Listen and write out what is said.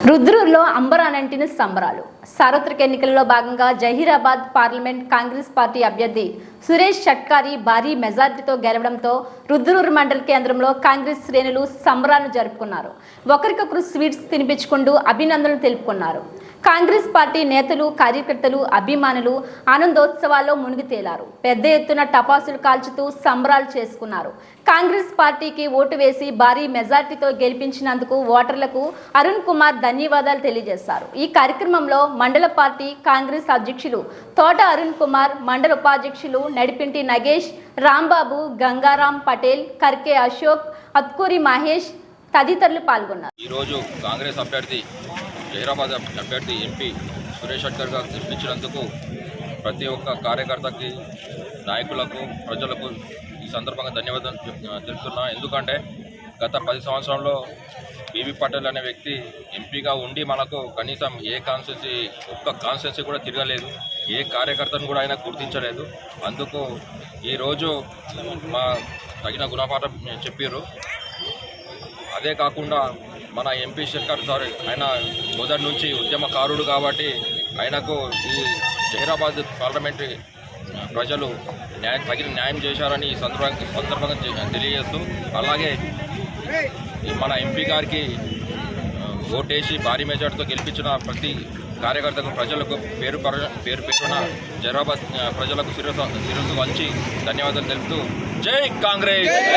రుద్రూరులో అంబరానంటిన సంబరాలు. సార్వత్రిక ఎన్నికల్లో భాగంగా జహీరాబాద్ పార్లమెంట్ కాంగ్రెస్ పార్టీ అభ్యర్థి సురేష్ షట్కారి భారీ మెజార్టీతో గెలవడంతో రుద్రూరు మండల కేంద్రంలో కాంగ్రెస్ శ్రేణులు సంబరాలు జరుపుకున్నారు. ఒకరికొకరు స్వీట్స్ తినిపించుకుంటూ అభినందనలు తెలుపుకున్నారు. కాంగ్రెస్ పార్టీ నేతలు కార్యకర్తలు అభిమానులు ఆనందోత్సవాల్లో మునిగి తేలారు పెద్ద ఎత్తున టపాసులు కాల్చుతూ సంబరాలు చేసుకున్నారు. కాంగ్రెస్ పార్టీకి ఓటు వేసి భారీ మెజార్టీతో గెలిపించినందుకు ఓటర్లకు అరుణ్ కుమార్ ధన్యవాదాలు తెలియజేశారు. ఈ కార్యక్రమంలో మండల పార్టీ కాంగ్రెస్ అధ్యక్షులు తోట అరుణ్ కుమార్ మండల ఉపాధ్యక్షులు నడిపింటి నగేష్ రాంబాబు గంగారాం పటేల్ కర్కే అశోక్ అత్కూరి మహేష్ తదితరులు పాల్గొన్నారు. ఈరోజు కాంగ్రెస్ అభ్యర్థి జహీరాబాద్ అభ్యర్థి ఎంపీ సురేష్ షట్కర్ గారు గెలిపించినందుకు ప్రతి ఒక్క కార్యకర్తకి నాయకులకు ప్రజలకు ఈ సందర్భంగా ధన్యవాదాలు చెప్- తెలుపుతున్నా. ఎందుకంటే గత పది సంవత్సరంలో బీబీ పటేల్ అనే వ్యక్తి ఎంపీగా ఉండి మనకు కనీసం ఏ కాన్స్టిట్యూన్సీ ఒక్క కాన్స్టిట్యూన్సీ కూడా తిరగలేదు. ఏ కార్యకర్తను కూడా ఆయన గుర్తించలేదు. అందుకు ఈరోజు మా తగిన గుణపాఠం చెప్పారు అదే కాకుండా మన ఎంపీ శంకర్ సార్ ఆయన మొదటి నుంచి ఉద్యమకారుడు కాబట్టి ఆయనకు ఈ జహీరాబాద్ పార్లమెంటరీ ప్రజలు న్యాయ తగిన న్యాయం చేశారని ఈ సందర్భంగా సందర్భంగా తెలియజేస్తూ అలాగే మన ఎంపీ గారికి ఓటేసి భారీ మెజార్టీతో గెలిపించిన ప్రతి కార్యకర్తకు ప్రజలకు పేరు పర- పేరు పేరున జహీరాబాద్ ప్రజలకు శిరస్సు శిరస్సు వంచి ధన్యవాదాలు తెలుపుతూ జై కాంగ్రెస్!